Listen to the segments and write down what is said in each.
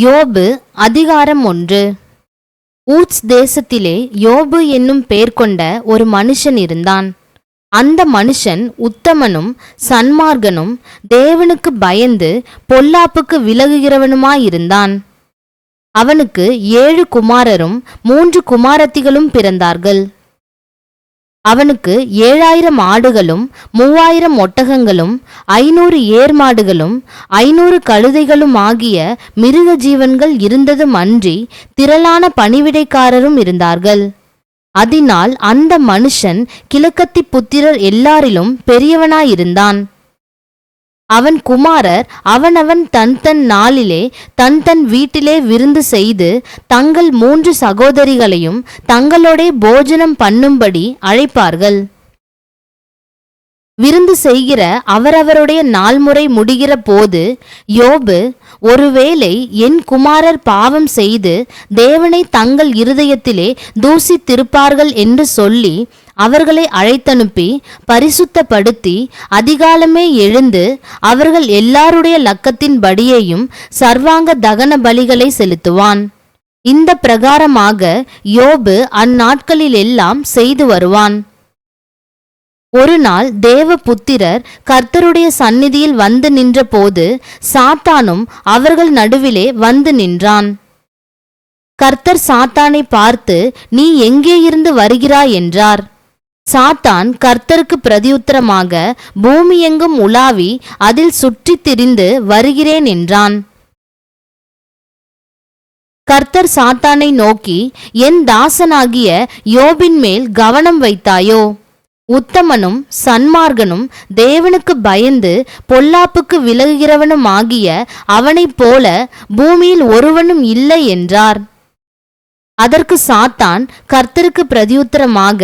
யோபு அதிகாரம் ஒன்று. ஊட்ஸ் தேசத்திலே யோபு என்னும் பெயர் கொண்ட ஒரு மனுஷன் இருந்தான். அந்த மனுஷன் உத்தமனும் சன்மார்கனும் தேவனுக்கு பயந்து பொல்லாப்புக்கு விலகுகிறவனுமாயிருந்தான். அவனுக்கு ஏழு குமாரரும் மூன்று குமாரத்திகளும் பிறந்தார்கள். அவனுக்கு ஏழாயிரம் ஆடுகளும் மூவாயிரம் ஒட்டகங்களும் ஐநூறு ஏர் மாடுகளும் ஐநூறு கழுதைகளும் ஆகிய மிருக ஜீவன்கள் இருந்ததும் அன்றி திரளான பணிவிடைக்காரரும் இருந்தார்கள். அதனால் அந்த மனுஷன் கிழக்கத்தி புத்திரர் எல்லாரிலும் பெரியவனாயிருந்தான். அவன் குமாரர் அவனவன் தன் தன் நாளிலே தன் தன் வீட்டிலே விருந்து செய்து தங்கள் மூன்று சகோதரிகளையும் தங்களோடே போஜனம் பண்ணும்படி அழைப்பார்கள். விருந்து செய்கிற அவரவருடைய நாள்முறை முடிகிற போது யோபு ஒருவேளை என் குமாரர் பாவம் செய்து தேவனை தங்கள் இருதயத்திலே தூசித்திருப்பார்கள் என்று சொல்லி அவர்களை அழைத்தனுப்பி பரிசுத்தப்படுத்தி அதிகாலமே எழுந்து அவர்கள் எல்லாருடைய லக்கத்தின் படியையும் சர்வாங்க தகன பலிகளை செலுத்துவான். இந்த பிரகாரமாக யோபு அந்நாட்களிலெல்லாம் செய்து வருவான். ஒரு நாள் தேவ புத்திரர் கர்த்தருடைய சந்நிதியில் வந்து நின்றபோது சாத்தானும் அவர்கள் நடுவிலே வந்து நின்றான். கர்த்தர் சாத்தானை பார்த்து நீ எங்கே இருந்து வருகிறாய்? என்றார். சாத்தான் கர்த்தருக்கு பிரதியுத்தரமாக பூமியெங்கும் உலாவி அதில் சுற்றித் திரிந்து வருகிறேன் என்றான். கர்த்தர் சாத்தானை நோக்கி என் தாசனாகிய யோபின் மேல் கவனம் வைத்தாயோ? உத்தமனும் சன்மார்கனும் தேவனுக்கு பயந்து பொல்லாப்புக்கு விலகுகிறவனும் ஆகிய அவனைப் போல பூமியில் ஒருவனும் இல்லை என்றார். அதற்கு சாத்தான் கர்த்தருக்கு பிரதியுத்தரமாக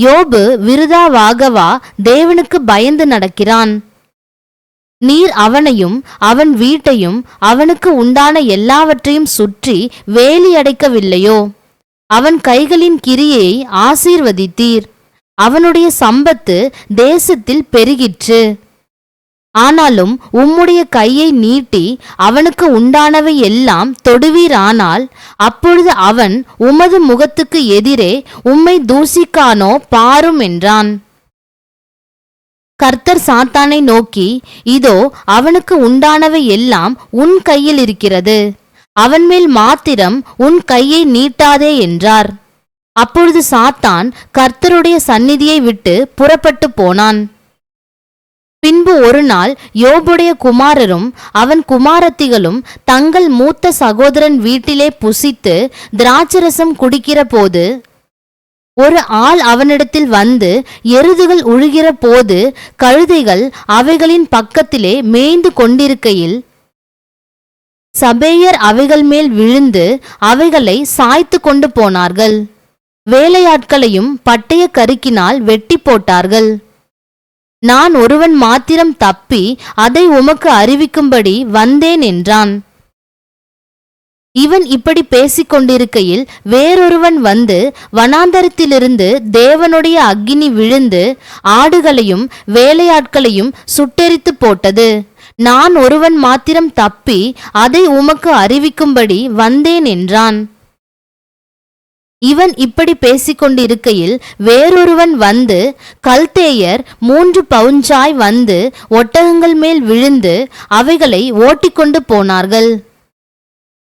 யோபு விருதாவாகவா தேவனுக்கு பயந்து நடக்கிறான். நீர் அவனையும் அவன் வீட்டையும் அவனுக்கு உண்டான எல்லாவற்றையும் சுற்றி வேலி அடைக்கவில்லையோ? அவன் கைகளின் கிரியை ஆசீர்வதித்தீர். அவனுடைய சம்பத்து தேசத்தில் பெருகிற்று. ஆனாலும் உம்முடைய கையை நீட்டி அவனுக்கு உண்டானவை எல்லாம் தொடுவீரானால் அப்பொழுது அவன் உமது முகத்துக்கு எதிரே உம்மை தூசிக்கானோ பாரும் என்றான். கர்த்தர் சாத்தானை நோக்கி இதோ அவனுக்கு உண்டானவை எல்லாம் உன் கையில் இருக்கிறது. அவன் மேல் மாத்திரம் உன் கையை நீட்டாதே என்றார். அப்பொழுது சாத்தான் கர்த்தருடைய சந்நிதியை விட்டு புறப்பட்டு போனான். பின்பு ஒரு நாள் யோபுடைய குமாரரும் அவன் குமாரத்திகளும் தங்கள் மூத்த சகோதரன் வீட்டிலே புசித்து திராட்சரசம் குடிக்கிற போது ஒரு ஆள் அவனிடத்தில் வந்து எருதுகள் உழுகிற போது கழுதைகள் அவைகளின் பக்கத்திலே மேய்ந்து கொண்டிருக்கையில் சபேயர் அவைகள் மேல் விழுந்து அவைகளை சாய்த்து கொண்டு போனார்கள். வேலையாட்களையும் பட்டய கருக்கினால் வெட்டி போட்டார்கள். நான் ஒருவன் மாத்திரம் தப்பி அதை உமக்கு அறிவிக்கும்படி வந்தேன் என்றான். இவன் இப்படி பேசிக் கொண்டிருக்கையில் வேறொருவன் வந்து வனாந்தரத்திலிருந்து தேவனுடைய அக்கினி விழுந்து ஆடுகளையும் வேலையாட்களையும் சுட்டெரித்து போட்டது. நான் ஒருவன் மாத்திரம் தப்பி அதை உமக்கு அறிவிக்கும்படி வந்தேன் என்றான். இவன் இப்படி பேசிக்கொண்டிருக்கையில் வேறொருவன் வந்து கல்தேயர் மூன்று பவுஞ்சாய் வந்து ஒட்டகங்கள் மேல் விழுந்து அவைகளை ஓட்டிக்கொண்டு போனார்கள்.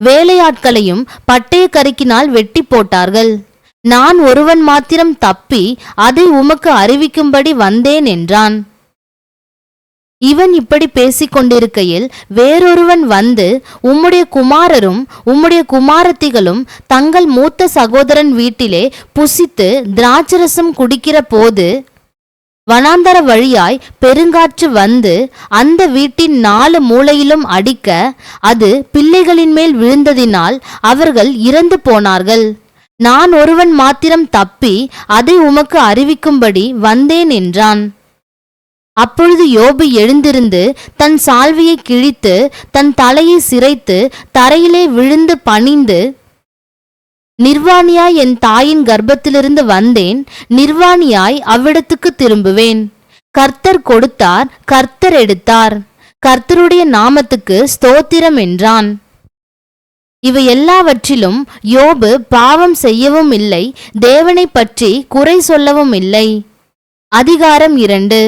வேலையாட்களையும் பட்டய கருக்கினால் வெட்டி போட்டார்கள். நான் ஒருவன் மாத்திரம் தப்பி அதை உமக்கு அறிவிக்கும்படி வந்தேன் என்றான். இவன் இப்படி பேசிக் கொண்டிருக்கையில் வேறொருவன் வந்து உம்முடைய குமாரரும் உம்முடைய குமாரத்திகளும் தங்கள் மூத்த சகோதரன் வீட்டிலே புசித்து திராட்சரசம் குடிக்கிற போது வனாந்தர வழியாய் பெருங்காற்று வந்து அந்த வீட்டின் நாலு மூலையிலும் அடிக்க அது பிள்ளைகளின் மேல் விழுந்ததினால் அவர்கள் இறந்து போனார்கள். நான் ஒருவன் மாத்திரம் தப்பி அதை உமக்கு அறிவிக்கும்படி வந்தேன் என்றான். அப்பொழுது யோபு எழுந்திருந்து தன் சால்வையை கிழித்து தன் தலையை சிரைத்து தரையிலே விழுந்து பணிந்து நிர்வாணியாய் என் தாயின் கர்ப்பத்திலிருந்து வந்தேன் நிர்வாணியாய் அவ்விடத்துக்கு திரும்புவேன். கர்த்தர் கொடுத்தார் கர்த்தர் எடுத்தார். கர்த்தருடைய நாமத்துக்கு ஸ்தோத்திரம் என்றான். இவை எல்லாவற்றிலும் யோபு பாவம் செய்யவும் இல்லை தேவனை பற்றி குறை சொல்லவும் இல்லை. அதிகாரம் இரண்டு.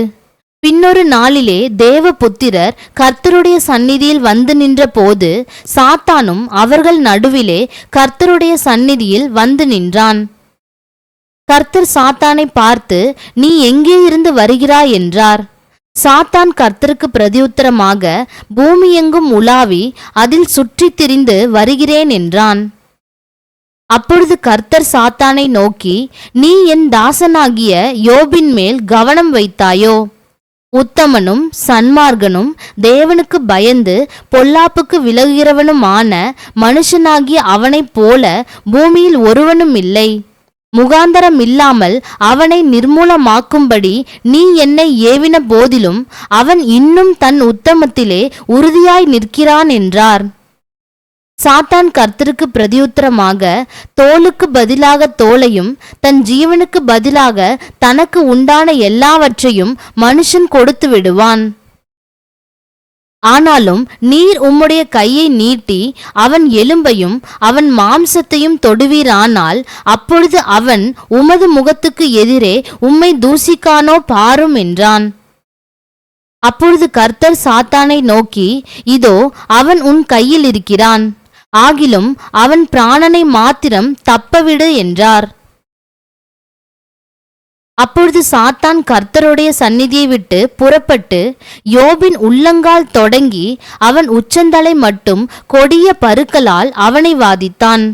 பின்னொரு நாளிலே தேவபுத்திரர் கர்த்தருடைய சந்நிதியில் வந்து நின்ற போது சாத்தானும் அவர்கள் நடுவிலே கர்த்தருடைய சந்நிதியில் வந்து நின்றான். கர்த்தர் சாத்தானை பார்த்து நீ எங்கே இருந்து வருகிறாய்? என்றார். சாத்தான் கர்த்தருக்கு பிரதியுத்தரமாக பூமியெங்கும் உலாவி அதில் சுற்றித் திரிந்து வருகிறேன் என்றான். அப்பொழுது கர்த்தர் சாத்தானை நோக்கி நீ என் தாசனாகிய யோபின் மேல் கவனம் வைத்தாயோ? உத்தமனும் சன்மார்கனும் தேவனுக்கு பயந்து பொல்லாப்புக்கு விலகுகிறவனுமான மனுஷனாகிய அவனைப் போல பூமியில் ஒருவனும் இல்லை. முகாந்தரம் இல்லாமல் அவனை நிர்மூலமாக்கும்படி நீ என்னை ஏவின போதிலும் அவன் இன்னும் தன் உத்தமத்திலே உறுதியாய் நிற்கிறான் என்றார். சாத்தான் கர்த்தருக்கு பிரதியுத்தரமாக தோலுக்கு பதிலாக தோலையும் தன் ஜீவனுக்கு பதிலாக தனக்கு உண்டான எல்லாவற்றையும் மனுஷன் கொடுத்து விடுவான். ஆனாலும் நீர் உம்முடைய கையை நீட்டி அவன் எலும்பையும் அவன் மாம்சத்தையும் தொடுவீரானால் அப்பொழுது அவன் உமது முகத்துக்கு எதிரே உம்மை தூசிக்கானோ பாரும் என்றான். அப்பொழுது கர்த்தர் சாத்தானை நோக்கி இதோ அவன் உன் கையில் இருக்கிறான். ஆகிலும் அவன் பிராணனை மாத்திரம் தப்பவிடு என்றார். அப்பொழுது சாத்தான் கர்த்தருடைய சந்நிதியை விட்டு புறப்பட்டு யோபின் உள்ளங்கால் தொடங்கி அவன் உச்சந்தலை மட்டும் கொடிய பருக்களால் அவனை வாதித்தான்.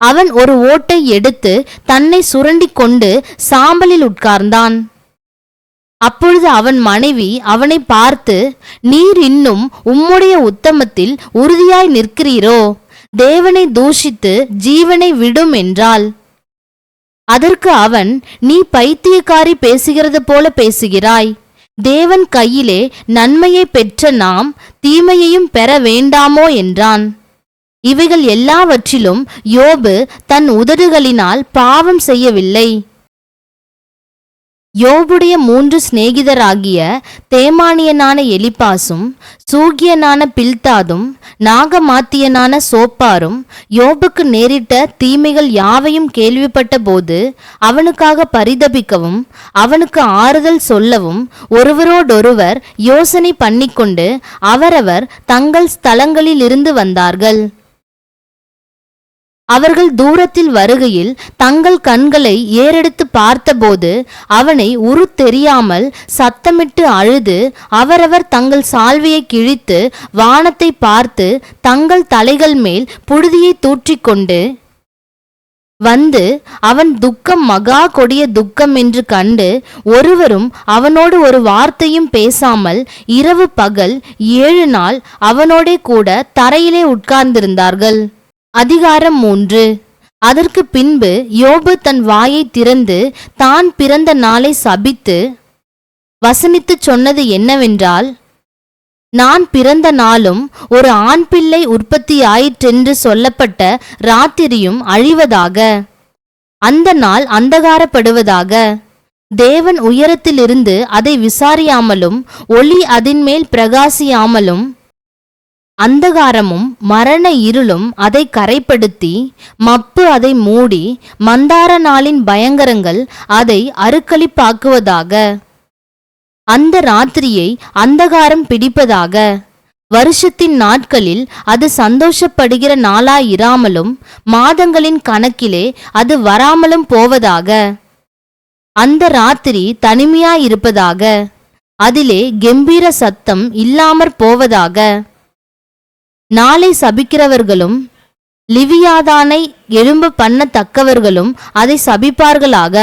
அவன் ஒரு ஓட்டை எடுத்து தன்னை சுரண்டிக் கொண்டு சாம்பலில் உட்கார்ந்தான். அப்பொழுது அவன் மனைவி அவனை பார்த்து நீர் இன்னும் உம்முடைய உத்தமத்தில் உறுதியாய் நிற்கிறீரோ? தேவனை தூஷித்து ஜீவனை விடும் என்றாள். அதற்கு அவன் நீ பைத்தியக்காரி பேசுகிறது போல பேசுகிறாய். தேவன் கையிலே நன்மையை பெற்ற நாம் தீமையையும் பெற வேண்டாமோ? என்றான். இவைகள் எல்லாவற்றிலும் யோபு தன் உதடுகளினால் பாவம் செய்யவில்லை. யோபுடைய மூன்று சிநேகிதராகிய தேமானியனான எலிப்பாசும் சூகியனான பில்தாதும் நாகமாத்தியனான சோப்பாரும் யோபுக்கு நேரிட்ட தீமைகள் யாவையும் கேள்விப்பட்ட போது அவனுக்காக பரிதபிக்கவும் அவனுக்கு ஆறுதல் சொல்லவும் ஒருவரோடொருவர் யோசனை பண்ணிக்கொண்டு அவரவர் தங்கள் ஸ்தலங்களிலிருந்து வந்தார்கள். அவர்கள் தூரத்தில் வருகையில் தங்கள் கண்களை ஏறெடுத்து பார்த்தபோது அவனை உரு தெரியாமல் சத்தமிட்டு அழுது அவரவர் தங்கள் சால்வையை கிழித்து வானத்தை பார்த்து தங்கள் தலைகள் மேல் புழுதியை தூற்றிக்கொண்டு வந்து அவன் துக்கம் மகா கொடிய துக்கம் என்று கண்டு ஒருவரும் அவனோடு ஒரு வார்த்தையும் பேசாமல் இரவு பகல் ஏழு நாள் அவனோடே கூட தரையிலே உட்கார்ந்திருந்தார்கள். அதிகாரம் மூன்று. அதற்கு பின்பு யோபு தன் வாயை திறந்து தான் பிறந்த நாளை சபித்து வசனித்துச் சொன்னது என்னவென்றால் நான் பிறந்த நாளும் ஒரு ஆண் பிள்ளை உற்பத்தியாயிற்றென்று சொல்லப்பட்ட ராத்திரியும் அழிவதாக அந்த நாள் அந்தகாரப்படுவதாக. தேவன் உயரத்திலிருந்து அதை விசாரியாமலும் ஒளி அதின்மேல் பிரகாசியாமலும் அந்தகாரமும் மரண இருளும் அதை கரைப்படுத்தி மப்பு அதை மூடி மந்தார நாளின் பயங்கரங்கள் அதை அருக்களிப்பாக்குவதாக. அந்த ராத்திரியை அந்தகாரம் பிடிப்பதாக. வருஷத்தின் நாட்களில் அது சந்தோஷப்படுகிற நாளாயிராமலும் மாதங்களின் கணக்கிலே அது வராமலும் போவதாக. அந்த ராத்திரி தனிமையாயிருப்பதாக. அதிலே கெம்பீர சத்தம் இல்லாமற் போவதாக. நாளை சபிக்கிறவர்களும் லிவியாதானை எழும்ப பண்ணத்தக்கவர்களும் அதை சபிப்பார்களாக.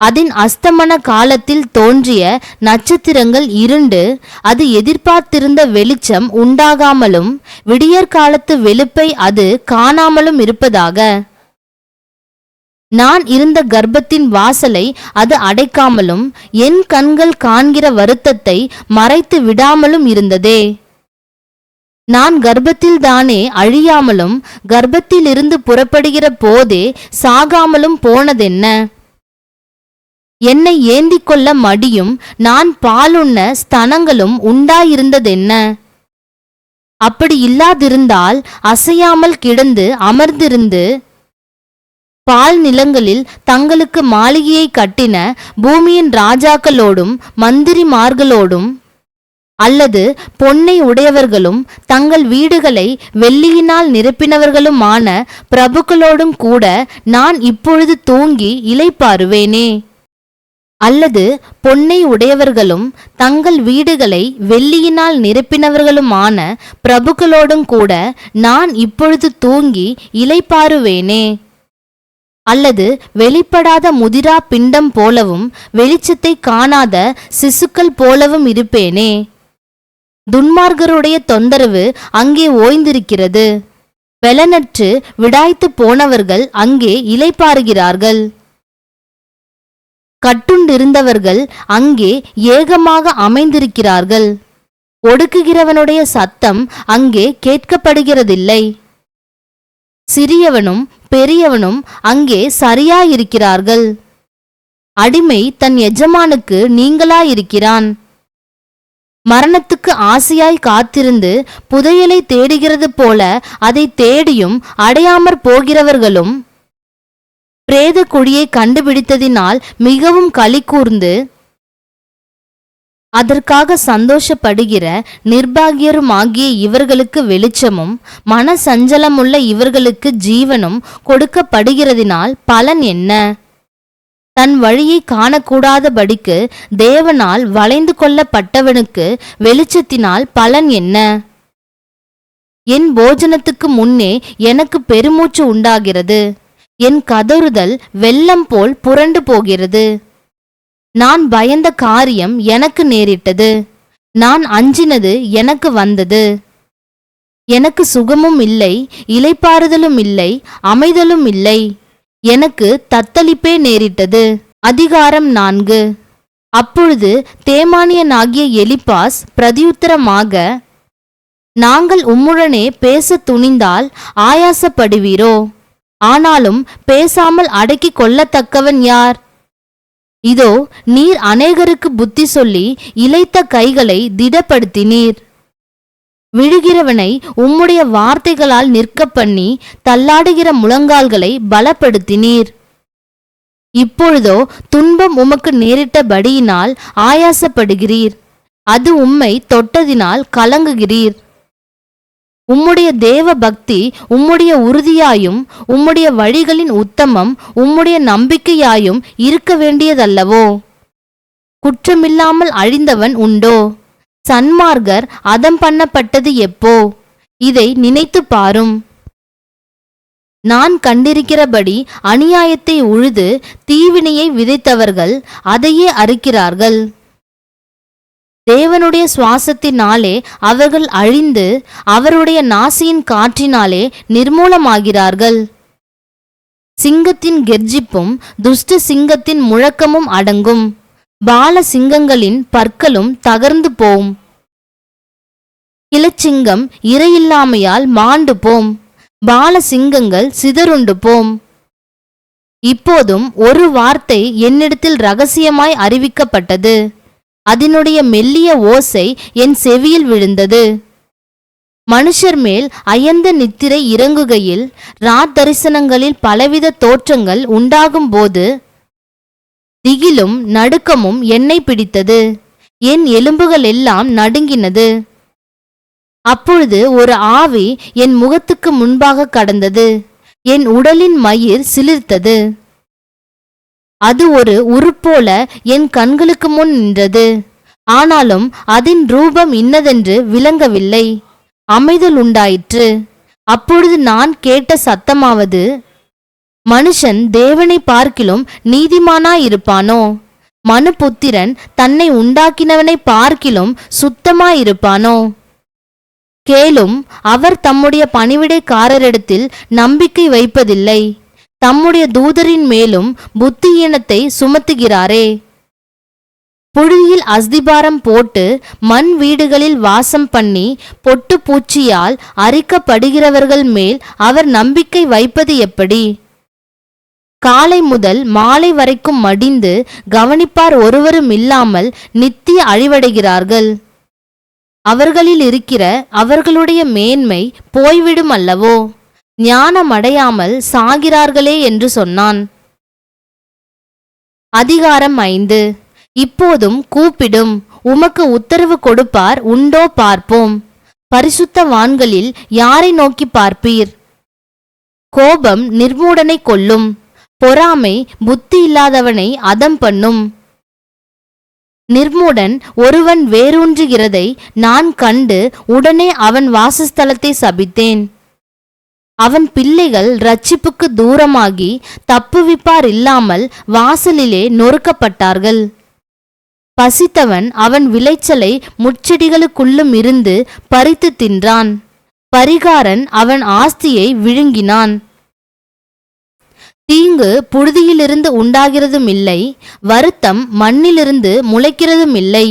அதன் அஸ்தமன காலத்தில் தோன்றிய நட்சத்திரங்கள் இருண்டு அது எதிர்பார்த்திருந்த வெளிச்சம் உண்டாகாமலும் விடியற்காலத்து வெளுப்பை அது காணாமலும் இருப்பதாக. நான் இருந்த கர்ப்பத்தின் வாசலை அது அடைக்காமலும் என் கண்கள் காண்கிற வருத்தத்தை மறைத்து விடாமலும் இருந்ததே. நான் கர்ப்பத்தில்தானே அழியாமலும் கர்ப்பத்திலிருந்து புறப்படுகிற போதே சாகாமலும் போனதென்ன? என்னை ஏந்திக் கொள்ள மடியும் நான் பாலுண்ண ஸ்தனங்களும் உண்டாயிருந்ததென்ன? அப்படி இல்லாதிருந்தால் அசையாமல் கிடந்து அமர்ந்திருந்து பால் நிலங்களில் தங்களுக்கு மாளிகையை கட்டின பூமியின் ராஜாக்களோடும் மந்திரிமார்களோடும் அல்லது பொன்னை உடையவர்களும் தங்கள் வீடுகளை வெள்ளியினால் நிரப்பினவர்களுமான பிரபுக்களோடும் கூட நான் இப்பொழுது தூங்கி இலைப்பாருவேனே அல்லது பொன்னை உடையவர்களும் தங்கள் வீடுகளை வெள்ளியினால் நிரப்பினவர்களுமான பிரபுக்களோடும் கூட நான் இப்பொழுது தூங்கி இலைப்பாருவேனே அல்லது வெளிப்படாத முதிரா பிண்டம் போலவும் வெளிச்சத்தை காணாத சிசுக்கள் போலவும் இருப்பேனே. துன்மார்கருடைய தொந்தரவு அங்கே ஓய்ந்திருக்கிறது. பெலனற்று விடாய்த்து போனவர்கள் அங்கே இலைப்பாறுகிறார்கள் கட்டுண்டிருந்தவர்கள் அங்கே ஏகமாக அமைந்திருக்கிறார்கள். ஒடுக்குகிறவனுடைய சத்தம் அங்கே கேட்கப்படுகிறதில்லை. சிறியவனும் பெரியவனும் அங்கே சரியாயிருக்கிறார்கள். அடிமை தன் எஜமானுக்கு நீங்களாயிருக்கிறான். மரணத்துக்கு ஆசையாய் காத்திருந்து புதையலை தேடுகிறது போல அதை தேடியும் அடையாமற் போகிறவர்களும் பிரேத குழியை கண்டுபிடித்ததினால் மிகவும் களி கூர்ந்து அதற்காக சந்தோஷப்படுகிற நிர்பாகியருமாகிய இவர்களுக்கு வெளிச்சமும் மன சஞ்சலமுள்ள இவர்களுக்கு ஜீவனும் கொடுக்கப்படுகிறதினால் பலன் என்ன? தன் வழியை காணக்கூடாதபடிக்கு தேவனால் வளைந்து கொள்ளப்பட்டவனுக்கு வெளிச்சத்தினால் பலன் என்ன? என் போஜனத்துக்கு முன்னே எனக்கு பெருமூச்சு உண்டாகிறது. என் கதறுதல் வெள்ளம் போல் புரண்டு போகிறது. நான் பயந்த காரியம் எனக்கு நேரிட்டது. நான் அஞ்சினது எனக்கு வந்தது. எனக்கு சுகமும் இல்லை இலைப்பாறுதலும் இல்லை அமைதலும் இல்லை. எனக்கு தத்தளிப்பே நேரிட்டது. அதிகாரம் நான்கு. அப்பொழுது தேமானியனாகிய எலிபாஸ் பிரதியுத்தரமாக நாங்கள் உம்முடனே பேசத் துணிந்தால் ஆயாசப்படுவீரோ? ஆனாலும் பேசாமல் அடக்கி கொள்ளத்தக்கவன் யார்? இதோ நீர் அநேகருக்கு புத்தி சொல்லி இழைத்த கைகளை திடப்படுத்தினீர். விழுகிறவனை உம்முடைய வார்த்தைகளால் நிற்க பண்ணி தள்ளாடுகிற முழங்கால்களை பலப்படுத்தினீர். இப்பொழுதோ துன்பம் உமக்கு நேரிட்டபடியினால் ஆயாசப்படுகிறீர். அது உம்மை தொட்டதினால் கலங்குகிறீர். உம்முடைய தேவ பக்தி உம்முடைய உறுதியாயும் உம்முடைய வழிகளின் உத்தமம் உம்முடைய நம்பிக்கையாயும் இருக்க வேண்டியதல்லவோ? குற்றமில்லாமல் அழிந்தவன் உண்டோ? சன்மார்கர் அதம் பண்ணப்பட்டது எப்போ? இதை நினைத்து பாரும். நான் கண்டிருக்கிறபடி அநியாயத்தை உழுது தீவினையை விதைத்தவர்கள் அதையே அறுக்கிறார்கள். தேவனுடைய சுவாசத்தினாலே அவர்கள் அழிந்து அவருடைய நாசியின் காற்றினாலே நிர்மூலமாகிறார்கள். சிங்கத்தின் கெர்ஜிப்பும் துஷ்ட சிங்கத்தின் முழக்கமும் அடங்கும். பால சிங்கங்களின் பற்களும் தகர்ந்து போம். இளச்சிங்கம் இரையில்லாமையால் மாண்டு போம். பால சிங்கங்கள் சிதறுண்டு போம். இப்போதும் ஒரு வார்த்தை என்னிடத்தில் ரகசியமாய் அறிவிக்கப்பட்டது. அதனுடைய மெல்லிய ஓசை என் செவியில் விழுந்தது. மனுஷர் மேல் அயந்த நித்திரை இறங்குகையில் ராத்தரிசனங்களில் பலவித தோற்றங்கள் உண்டாகும் போது திகிலும் நடுக்கமும் என்னை பிடித்தது. என் எலும்புகள் எல்லாம் நடுங்கினது. அப்பொழுது ஒரு ஆவி என் முகத்துக்கு முன்பாக கடந்தது. என் உடலின் மயிர் சிலிர்த்தது. அது ஒரு உருப்போல என் கண்களுக்கு முன் நின்றது. ஆனாலும் அதன் ரூபம் இன்னதென்று விளங்கவில்லை. அமைதல் உண்டாயிற்று. அப்பொழுது நான் கேட்ட சத்தமாவது மனுஷன் தேவனை பார்க்கிலும் நீதிமானாயிருப்பானோ? மனுபுத்திரன் தன்னை உண்டாக்கினவனை பார்க்கிலும் சுத்தமாயிருப்பானோ? கேளும் அவர் தம்முடைய பணிவிடைக்காரரிடத்தில் நம்பிக்கை வைப்பதில்லை. தம்முடைய தூதரின் மேலும் புத்தியீனத்தை சுமத்துகிறாரே. புழுதியில் அஸ்திபாரம் போட்டு மண் வீடுகளில் வாசம் பண்ணி பொட்டு பூச்சியால் அரிக்கப்படுகிறவர்கள் மேல் அவர் நம்பிக்கை வைப்பது எப்படி? காலை முதல் மாலை வரைக்கும் மடிந்து கவனிப்பார் ஒருவரும் இல்லாமல் நித்திய அழிவடைகிறார்கள். அவர்களில் இருக்கிற அவர்களுடைய மேன்மை போய்விடும் அல்லவோ? ஞானமடையாமல் சாகிறார்களே என்று சொன்னான். அதிகாரம் ஐந்து. இப்போதும் கூப்பிடும் உமக்கு உத்தரவு கொடுப்பார் உண்டோ பார்ப்போம். பரிசுத்தவான்களில் யாரை நோக்கி பார்ப்பீர்? கோபம் நிர்மூடனை கொல்லும். பொறாமை புத்தி இல்லாதவனை அதம் பண்ணும். நிர்மூடன் ஒருவன் வேரூன்றுகிறதை நான் கண்டு உடனே அவன் வாசஸ்தலத்தை சபித்தேன். அவன் பிள்ளைகள் ரட்சிப்புக்கு தூரமாகி தப்புவிப்பார் இல்லாமல் வாசலிலே நொறுக்கப்பட்டார்கள். பசித்தவன் அவன் விளைச்சலை முட்செடிகளுக்குள்ளும் இருந்து பறித்து தின்றான். பரிகாரன் அவன் ஆஸ்தியை விழுங்கினான். தீங்கு புழுதியிலிருந்து உண்டாகிறதும் இல்லை வருத்தம் மண்ணிலிருந்து முளைக்கிறதும் இல்லை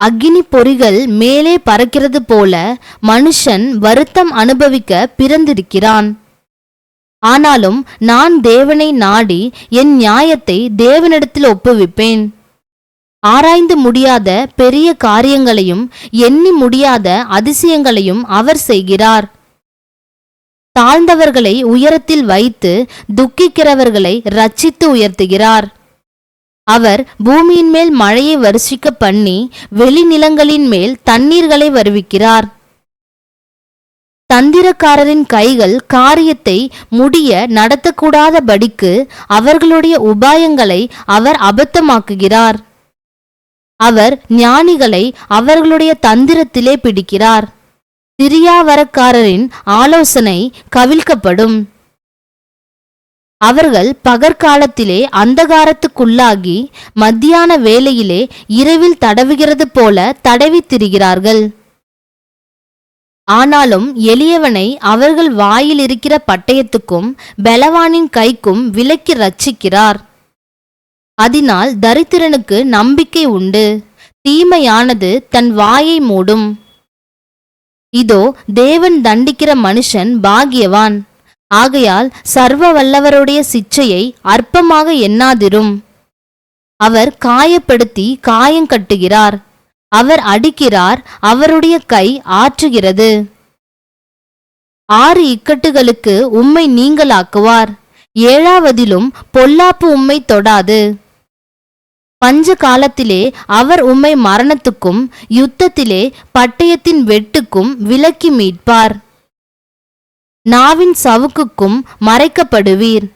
அக்கினி பொறிகள் மேலே பறக்கிறது போல மனுஷன் வருத்தம் அனுபவிக்க பிறந்திருக்கிறான். ஆனாலும் நான் தேவனை நாடி என் நியாயத்தை தேவனிடத்தில் ஒப்புவிப்பேன். ஆராய்ந்து முடியாத பெரிய காரியங்களையும் எண்ணி முடியாத அதிசயங்களையும் அவர் செய்கிறார். தாழ்ந்தவர்களை உயரத்தில் வைத்து துக்கிக்கிறவர்களை ரட்சித்து உயர்த்துகிறார். அவர் பூமியின் மேல் மழையை வருஷிக்க பண்ணி வெளிநிலங்களின் மேல் தண்ணீர்களை வருவிக்கிறார். தந்திரக்காரரின் கைகள் காரியத்தை முடிய நடத்தக்கூடாதபடிக்கு அவர்களுடைய உபாயங்களை அவர் அபத்தமாக்குகிறார். அவர் ஞானிகளை அவர்களுடைய தந்திரத்திலே பிடிக்கிறார். திரியாவரக்காரரின் ஆலோசனை கவிழ்க்கப்படும். அவர்கள் பகற்காலத்திலே அந்தகாரத்துக்குள்ளாகி மத்தியான வேளையிலே இரவில் தடவுகிறது போல தடவி திரிகிறார்கள் ஆனாலும் எளியவனை அவர்கள் வாயில் இருக்கிற பட்டயத்துக்கும் பலவானின் கைக்கும் விலக்கி ரட்சிக்கிறார். அதனால் தரித்திரனுக்கு நம்பிக்கை உண்டு. தீமையானது தன் வாயை மூடும். இதோ தேவன் தண்டிக்கிற மனுஷன் பாகியவான். ஆகையால் சர்வ வல்லவருடைய சிச்சையை அற்பமாக எண்ணாதிரும். அவர் காயப்படுத்தி காயங்கட்டுகிறார் அவர் அடிக்கிறார் அவருடைய கை ஆற்றுகிறது. ஆறு இக்கட்டுகளுக்கு உம்மை நீங்களாக்குவார் ஏழாவதிலும் பொல்லாப்பு உம்மை தொடாது. பஞ்ச காலத்திலே அவர் உம்மை மரணத்துக்கும் யுத்தத்திலே பட்டயத்தின் வெட்டுக்கும் விலக்கி மீட்பார். நாவின் சவுக்குக்கும் மறைக்கப்படுவீர்.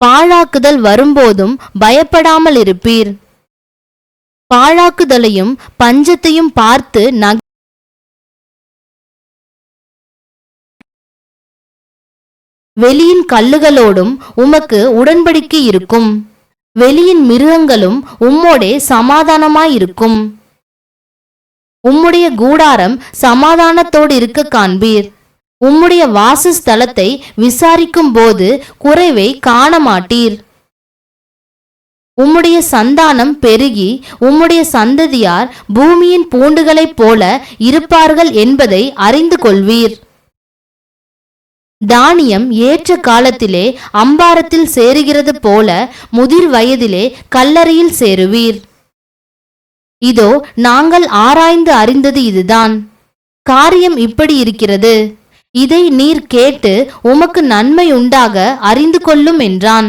பாழாக்குதல் வரும்போதும் பயப்படாமல் இருப்பீர். பாழாக்குதலையும் பஞ்சத்தையும் பார்த்து நக வெளியின் கல்லுகளோடும் உமக்கு உடன்படிக்கை இருக்கும். வெளியின் மிருகங்களும் உம்மோடே சமாதானமாயிருக்கும். உம்முடைய கூடாரம் சமாதானத்தோடு இருக்க காண்பீர். உம்முடைய வாசஸ்தலத்தை விசாரிக்கும் போது குறைவை காண மாட்டீர் உம்முடைய சந்தானம் பெருகி உம்முடைய சந்ததியார் பூமியின் பூண்டுகளைப் போல இருப்பார்கள் என்பதை அறிந்து கொள்வீர் தானியம் ஏற்ற காலத்திலே அம்பாரத்தில் சேருகிறது போல முதிர் வயதிலே கல்லறையில் சேருவீர். இதோ நாங்கள் ஆராய்ந்து அறிந்தது இதுதான். காரியம் இப்படி இருக்கிறது. இதை நீர் கேட்டு உமக்கு நன்மை உண்டாக அறிந்து கொள்ளும் என்றான்.